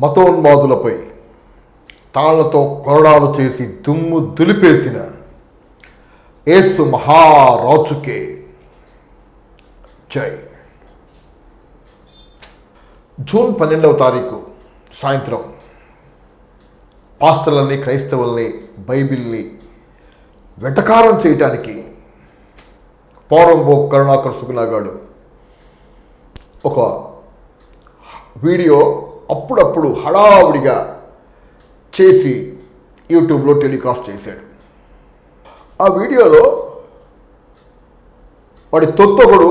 మతోన్మాదులపై తాళ్ళతో కొరడాలు చేసి దుమ్ము దులిపేసిన ఏసు మహారాజుకే జై. జూన్ పన్నెండవ తారీఖు సాయంత్రం పాస్తలని క్రైస్తవుల్ని బైబిల్ని వెటకారం చేయటానికి పౌరంబో కరుణాకర్ సుగుణాగాడు ఒక వీడియో అప్పుడప్పుడు హడావుడిగా చేసి యూట్యూబ్లో టెలికాస్ట్ చేశాడు. ఆ వీడియోలో వాడి తొత్తొకడు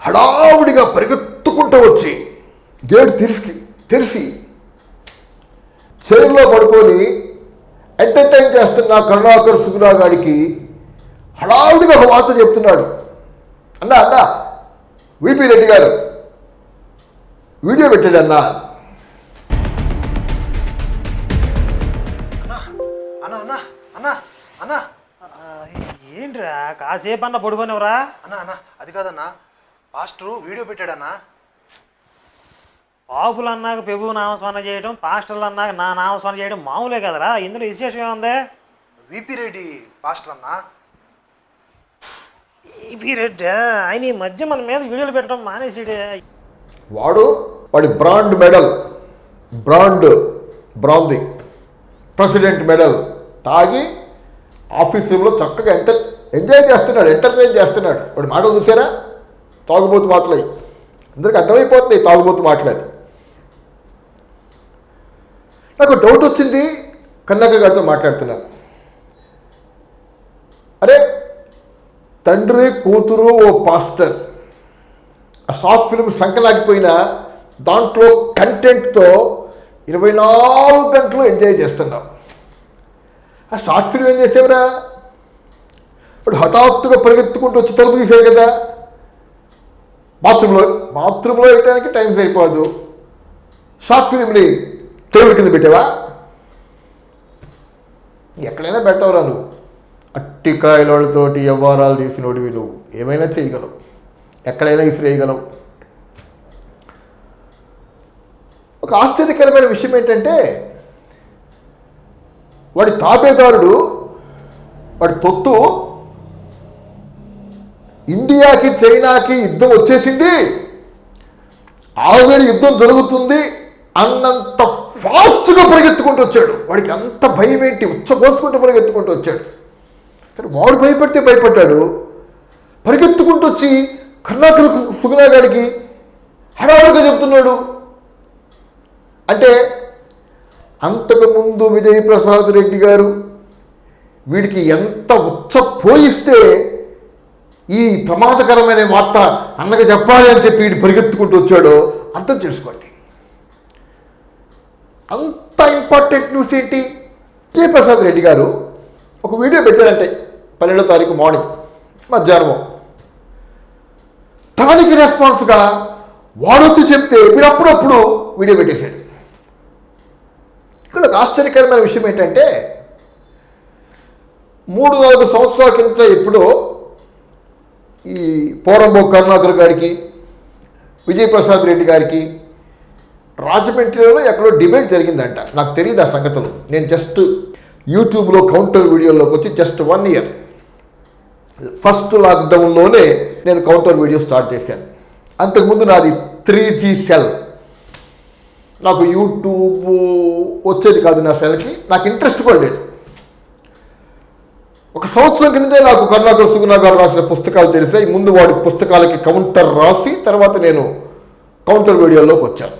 హడావుడిగా పరిగెత్తుకుంటూ వచ్చి గేట్ తెరిసి తెరిసి చైర్లో పడుకొని ఎంటర్టైన్ చేస్తున్న కరుణాకర్ సుగుణా గారికి హడావుడిగా ఒక వార్త చెప్తున్నాడు. అన్నా అన్నా విపి రెడ్డి గారు వీడియో పెట్టాడు అన్నా. అన్నా అన్నా అన్నా అన్నా ఆ, ఏంట్రా కాసేపు అన్న పడుకోనివరా అన్నా అన్నా అది కాదన్నా. పాస్టరు వీడియో పెట్టాడన్నా. పాపులు అన్నాక పెబు నామస్మరణ చేయడం పాస్టర్లు అన్నాక నా నామస్మరణ చేయడం మామూలే కదరా? ఇందులో విశేషం ఏముంది? విపి రెడ్డి పాస్టర్ అన్నా ఈ పీరియడ్ ఆయన ఈ మధ్య మన మీద వీడియోలు పెట్టడం మానేసాడే. వాడు వాడి brand medal brand brandy president medal తాగి ఆఫీస్ రూమ్లో చక్కగా ఎంటర్ ఎంజాయ్ చేస్తున్నాడు ఎంటర్టైన్ చేస్తున్నాడు. వాడి మాటలు చూసారా? తాగుబోతు మాటలై. అందరికి అర్థమైపోతుంది తాగుబోతు మాటలని. నాకు డౌట్ వచ్చింది కన్నక్క గారితో మాట్లాడుతున్నాను అరే తండ్రి కూతురు ఓ పాస్టర్ ఆ షార్ట్ ఫిల్మ్ సంకలాగిపోయినా దాంట్లో కంటెంట్తో ఇరవై నాలుగు గంటలు ఎంజాయ్ చేస్తున్నాం. ఆ షార్ట్ ఫిల్మ్ ఏం చేసేవరా? ఇప్పుడు హఠాత్తుగా పరిగెత్తుకుంటూ వచ్చి తలుపు తీశాడు కదా. బాత్రూంలో బాత్రూంలో వెళ్ళడానికి టైం సరిపోదు. షార్ట్ ఫిల్మ్ని టేబుల్ కింద పెట్టావా? ఎక్కడైనా పెడతావురా నువ్వు. అట్టికాయలతోటి వ్యవహారాలు తీసినోడివి నువ్వు. ఏమైనా చేయగలవు. ఎక్కడైనా ఇసిరేయగలవు. ఒక ఆశ్చర్యకరమైన విషయం ఏంటంటే వాడి తాపేదారుడు వాడి తొత్తు ఇండియాకి చైనాకి యుద్ధం వచ్చేసింది. ఆల్రెడీ యుద్ధం జరుగుతుంది. అన్నంత ఫాస్ట్గా పరిగెత్తుకుంటూ వచ్చాడు. వాడికి అంత భయం ఏంటి ఉచ్చబోసుకుంటూ పరిగెత్తుకుంటూ వచ్చాడు. సరే వాడు భయపడితే భయపడ్డాడు. పరిగెత్తుకుంటూ వచ్చి కర్ణాకర సుగుణాగాడికి హడావుడిగా చెప్తున్నాడు. అంటే అంతకుముందు విజయ్ ప్రసాద్ రెడ్డి గారు వీడికి ఎంత ఉచ్చపోయిస్తే ఈ ప్రమాదకరమైన వార్త అన్నగా చెప్పాలి అని చెప్పి వీడు పరిగెత్తుకుంటూ వచ్చాడో అర్థం చేసుకోండి. అంత ఇంపార్టెంట్ న్యూస్ ఏంటి? ప్రసాద్ రెడ్డి గారు ఒక వీడియో పెట్టారంటే పన్నెండో తారీఖు మార్నింగ్ మధ్యాహ్నము. దానికి రెస్పాన్స్గా వాడొచ్చి చెప్తే వీడు అప్పుడప్పుడు వీడియో పెట్టేశాడు. ఇక్కడ ఒక ఆశ్చర్యకరమైన విషయం ఏంటంటే మూడు నాలుగు సంవత్సరాల కిందట ఇప్పుడు ఈ పోరంబో కరుణాకర్ గారికి విజయప్రసాద్ రెడ్డి గారికి రాజమండ్రిలో ఎక్కడో డిబేట్ జరిగిందంట. నాకు తెలియదు ఆ సంగతులు. నేను జస్ట్ యూట్యూబ్లో కౌంటర్ వీడియోలోకి వచ్చి జస్ట్ వన్ ఇయర్ ఫస్ట్ లాక్డౌన్లోనే నేను కౌంటర్ వీడియో స్టార్ట్ చేశాను. అంతకుముందు నాది త్రీ జీ సెల్ నాకు యూట్యూబ్ వచ్చేది కాదు నా సెల్కి నాకు ఇంట్రెస్ట్ కూడా లేదు. ఒక సంవత్సరం కిందటే నాకు కరుణాకర్ సుగుణ గారు రాసిన పుస్తకాలు తెలిసాయి. ముందు వాడి పుస్తకాలకి కౌంటర్ రాసి తర్వాత నేను కౌంటర్ వీడియోలోకి వచ్చాను.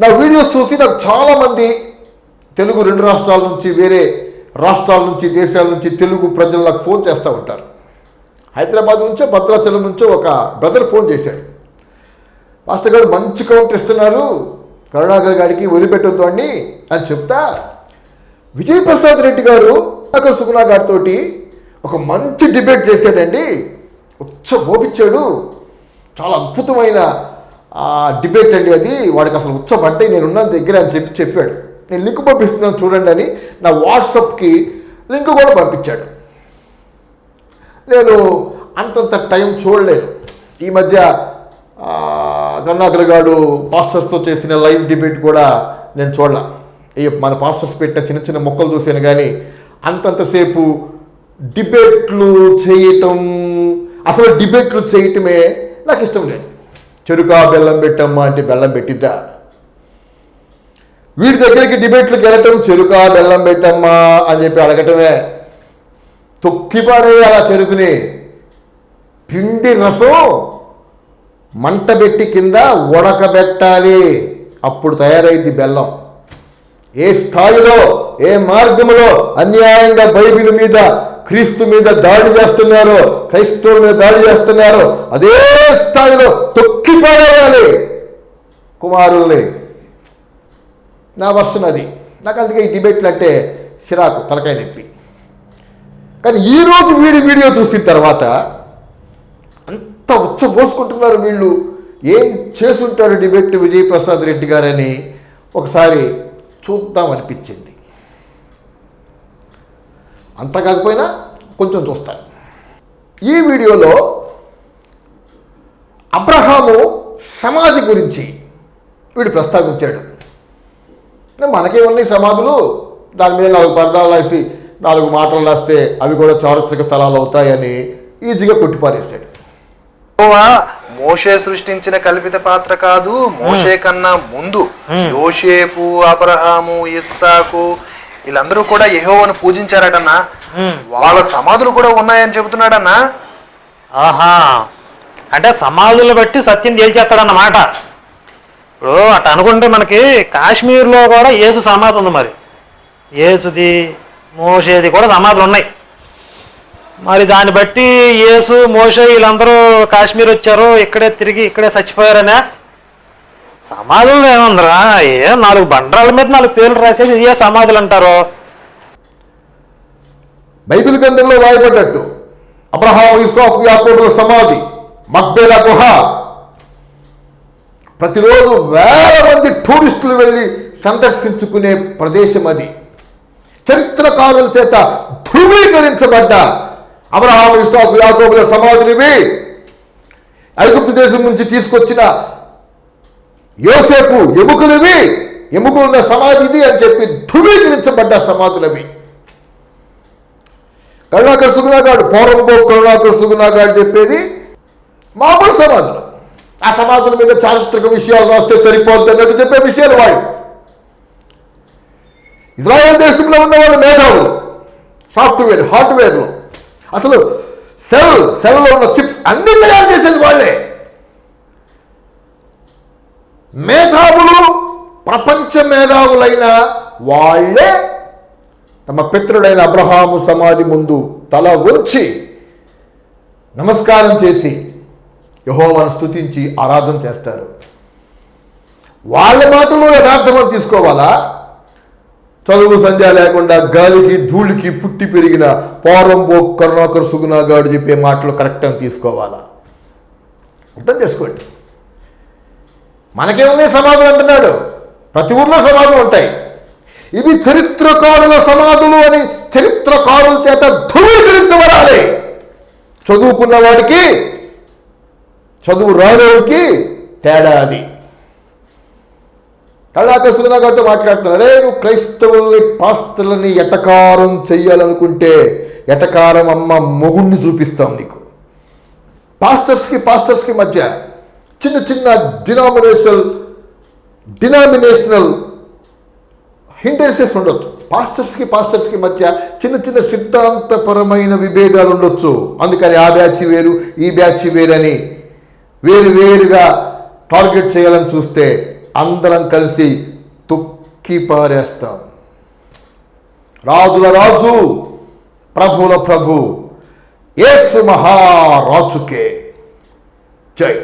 నా వీడియోస్ చూసి నాకు చాలామంది తెలుగు రెండు రాష్ట్రాల నుంచి వేరే రాష్ట్రాల నుంచి దేశాల నుంచి తెలుగు ప్రజలు నాకు ఫోన్ చేస్తూ ఉంటారు. హైదరాబాద్ నుంచో భద్రాచలం నుంచో ఒక బ్రదర్ ఫోన్ చేశాడు. మాస్టర్ గారు మంచి కౌంటర్ ఇస్తున్నారు. కరుణాకర్ గారికి వదిలిపెట్టొద్దు అని అని చెప్తా. విజయప్రసాద్ రెడ్డి గారు కరుణాకర్ సుగుణా గారితో ఒక మంచి డిబేట్ చేశాడండి. ఉచ్చ ఓపించాడు చాలా అద్భుతమైన డిబేట్ అండి అది. వాడికి అసలు ఉచ్చబడ్డాయి. నేను ఉన్న దగ్గర అని చెప్పి చెప్పాడు. నేను లింక్ పంపిస్తున్నాను చూడండి అని నా వాట్సాప్కి లింక్ కూడా పంపించాడు. నేను అంతంత టైం చూడలేను ఈ మధ్య ఆ, గారు పాస్టర్స్తో చేసిన లైవ్ డిబేట్ కూడా నేను చూడలే. ఈ మన పాస్టర్స్ పెట్టిన చిన్న చిన్న మొక్కలు చూశాను కానీ అంతంతసేపు డిబేట్లు చేయటం అసలు డిబేట్లు చేయటమే నాకు ఇష్టం లేదు. చెరుకా బెల్లం పెట్టమ్మా అంటే బెల్లం పెట్టిద్దా? వీడి దగ్గరికి డిబేట్లకు వెళ్ళటం చెరుకా బెల్లం పెట్టమ్మా అని చెప్పి అడగటమే. తొక్కిపారే అలా చెరుకుని. పిండి రసం మంట పెట్టి కింద ఉడకబెట్టాలి అప్పుడు తయారైద్ది బెల్లం. ఏ స్థాయిలో ఏ మార్గములో అన్యాయంగా బైబిల్ మీద క్రీస్తు మీద దాడి చేస్తున్నారో క్రైస్తవుల మీద దాడి చేస్తున్నారో. అదే స్థాయిలో తొక్కి పారేయాలి కుమారుల్ని. నా వర్షన్ అది. నాకు అందుకే ఈ డిబేట్లు అంటే సిరాకు తలకాయ నొప్పి. కానీ ఈరోజు వీడి వీడియో చూసిన తర్వాత అంత ఉచ్చబోసుకుంటున్నారు వీళ్ళు. ఏం చేసుంటారు డిబేట్ విజయప్రసాద్ రెడ్డి గారని ఒకసారి చూద్దాం అనిపించింది అంత కాకపోయినా కొంచెం చూస్తాను ఈ వీడియోలో అబ్రహాము సమాధి గురించి వీడు ప్రస్తావించాడు. మనకేమున్నాయి సమాధులు? దాని మీద నాలుగు పరదాలు వేసి నాలుగు మాటలు రాస్తే అవి కూడా చారిత్రక స్థలాలు అవుతాయని ఈజీగా కొట్టిపారేశాడు. మోషే సృష్టించిన కల్పిత పాత్ర కాదు మోషే కన్నా ముందు. యోషేపు అబ్రహాము ఇస్సాకు వీళ్ళందరూ కూడా యెహోవాను పూజించారటన్నా. వాళ్ళ సమాధులు కూడా ఉన్నాయని చెబుతున్నాడన్నా. ఆహా. అంటే సమాధులు బట్టి సత్యం తేల్చేస్తాడన్నమాట. ఇప్పుడు అట్ట అనుకుంటే మనకి కాశ్మీర్లో కూడా యేసు సమాధి ఉంది మరి. యేసుది మోసేది కూడా సమాధులు ఉన్నాయి. మరి దాన్ని బట్టి యేసు మోషే వీళ్ళందరూ కాశ్మీర్ వచ్చారు ఇక్కడే తిరిగి ఇక్కడే చచ్చిపోయారనే సమాధులు ఏముందిరా? ఏ నాలుగు బండరాల మీద నాలుగు పేర్లు రాసేది ఏ సమాధులు అంటారు? బైబిల్ గ్రంథంలో రాయబడ్డట్టు. అబ్రహాం ఇస్సాకు యాకోబుల సమాధి మక్బేల గుహ. ప్రతిరోజు వేల మంది టూరిస్టులు వెళ్ళి సందర్శించుకునే ప్రదేశం అది. చరిత్రకారుల చేత ధృవీకరించబడ్డ అబ్రహాం ఇస్సాకు యాకోబుల సమాధినివి ఐగుప్తు దేశం నుంచి తీసుకొచ్చిన యోసేపు ఎముకలివి ఎముకలున్న సమాధి ఇది అని చెప్పి ధృవీకరించబడ్డ సమాధులవి. కరుణాకర్ సుగుణాగాడు పౌరంబో కరుణాకర్ సుగుణాగాడు చెప్పేది మామూలు సమాధులు. ఆ సమాధుల మీద చారిత్రక విషయాలు రాస్తే సరిపోద్ది అన్నట్టు చెప్పే విషయాలు వాడు ఇజ్రాయెల్ దేశంలో ఉన్న వాళ్ళు మేధావులు సాఫ్ట్వేర్ హార్డ్వేర్లు. అసలు సెల్ సెల్లో ఉన్న చిప్స్ అన్ని తయారు చేసేది వాళ్ళే. మేధావులు ప్రపంచ మేధావులైన వాళ్ళే తమ పిత్రుడైన అబ్రహాము సమాధి ముందు తల ఉంచి నమస్కారం చేసి యహోవాను స్తుతించి ఆరాధన చేస్తారు. వాళ్ళ మాటలు యథార్థమని తీసుకోవాలా? చదువు సంధ్య లేకుండా గాలికి ధూళికి పుట్టి పెరిగిన పోరంబో కరుణాకర్ సుగుణాగాడు చెప్పే మాటలు కరెక్ట్ అని తీసుకోవాలా? అర్థం చేసుకోండి. మనకేమున్నాయి సమాధులు అంటున్నాడు. ప్రతి ఊర్లో సమాధులు ఉంటాయి. ఇవి చరిత్రకారుల సమాధులు అని చరిత్రకారుల చేత ధృవీకరించబడాలి. చదువుకున్న వాడికి చదువు రానివాడికి తేడా అది. కళ్ళా సుగుణాగారితో కాబట్టి అరే నువ్వు క్రైస్తవుల్ని పాస్తులని ఎటకారం చెయ్యాలనుకుంటే ఎటకారం అమ్మ మొగుణ్ణి చూపిస్తాం నీకు. పాస్టర్స్కి పాస్టర్స్కి మధ్య చిన్న చిన్న డినామినేషనల్ డినామినేషనల్ హిండెన్సెస్ ఉండొచ్చు. పాస్టర్స్కి పాస్టర్స్కి మధ్య చిన్న చిన్న సిద్ధాంతపరమైన విభేదాలు ఉండొచ్చు. అందుకని ఆ బ్యాచ్ వేరు ఈ బ్యాచ్ వేరని వేరు వేరుగా టార్గెట్ చేయాలని చూస్తే అందరం కలిసి తొక్కి పారేస్తాం. రాజుల రాజు ప్రభుల ప్రభు ఏసు మహారాజుకే. జై.